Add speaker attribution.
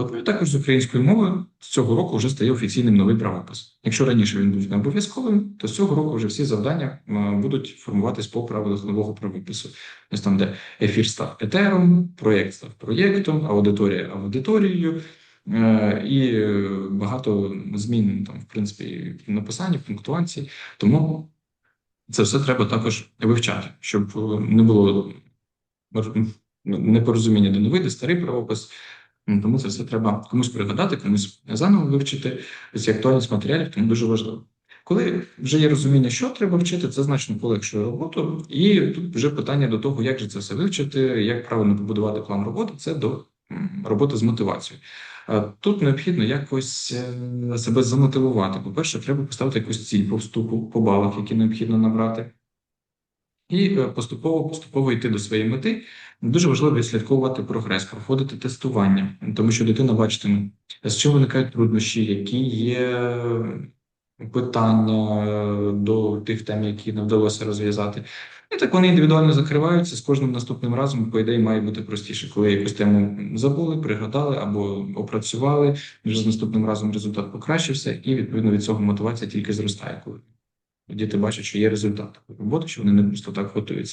Speaker 1: От, і також з української мови з цього року вже стає офіційним новий правопис. Якщо раніше він був не обов'язковим, то з цього року вже всі завдання будуть формуватись по правилах нового правопису. Ось там, де ефір став етером, проєкт став проєктом, аудиторія аудиторією. Е, І е, багато змін там, в принципі, в написанні, в пунктуації. Тому це все треба також вивчати, щоб е, не було непорозуміння де новий, де старий правопис. Тому це все треба комусь пригадати, комусь заново вивчити. Ці актуальність матеріалів, тому дуже важливо. Коли вже є розуміння, що треба вчити, це значно полегшує роботу. І тут вже питання до того, як же це все вивчити, як правильно побудувати план роботи, це до роботи з мотивацією. Тут необхідно якось е, себе замотивувати. По-перше, треба поставити якусь ціль по вступу, по балах, які необхідно набрати. І е, поступово поступово йти до своєї мети. Дуже важливо відслідковувати прогрес, проходити тестування, тому що дитина бачитиме, з чим виникають труднощі, які є питання е, до тих тем, які не вдалося розв'язати. І так вони індивідуально закриваються. З кожним наступним разом, по ідеї, має бути простіше, коли якусь тему забули, пригадали або опрацювали. Вже з наступним разом результат покращився, і відповідно від цього мотивація тільки зростає, коли діти бачать, що є результат роботи, що вони не просто так готуються.